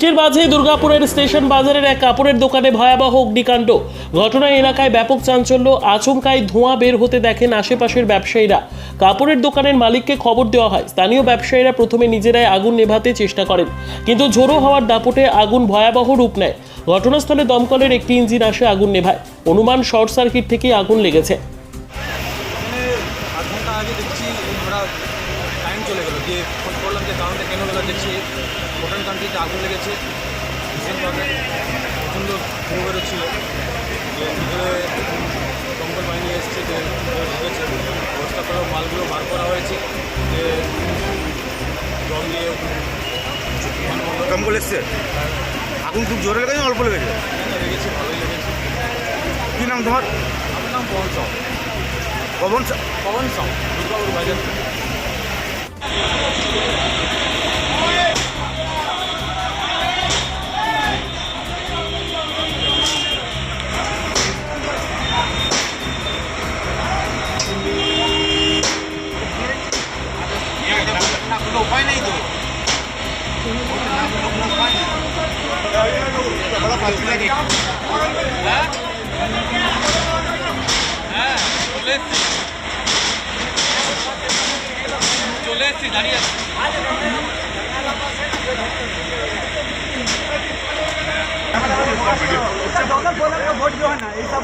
এর মাঝে দুর্গাপুরের স্টেশন বাজারের এক কাপড়ের দোকানে ভয়াবহ অগ্নিকাণ্ড। ঘটনায় এলাকায় ব্যাপক চাঞ্চল্য আচমকায় ধোঁয়া বের হতে দেখেন আশেপাশের ব্যবসায়ীরা। কাপড়ের দোকানের মালিককে খবর দেওয়া হয়, স্থানীয় ব্যবসায়ীরা প্রথমে নিজেরাই আগুন নেভাতে চেষ্টা করেন, কিন্তু ঝোড়ো হওয়ার দাপটে আগুন ভয়াবহ রূপ নেয়। ঘটনাস্থলে দমকলের একটি ইঞ্জিন আসে আগুন নেভায়। অনুমান শর্ট সার্কিট থেকেই আগুন লেগেছে। টাইম চলে গেলো। দিয়ে খোঁজ করলাম যে কারণটা কেন গেলো? দেখছি ভুটান কান্ট্রিতে আগুন লেগেছে। ভীষণভাবে প্রচণ্ড ধোঁ বেরোচ্ছিল। যে ভিতরে দমকল বাহিনী এসছে যে ঢুকেছে ব্যবস্থা করে মালগুলো বার করা হয়েছে। যে জল দিয়ে দমকল এসছে? আগুন খুব জোরে লেগেছে অল্প লেগেছে? লেগেছে ভালোই লেগেছে। কী নাম তোমার? আমার নাম পবন সাউ পবন পবন সাউ দুর্গাপুর বাজার নেই তো চলে এসছি দাঁড়িয়ে আছি। ভোট দেওয়া না এই সব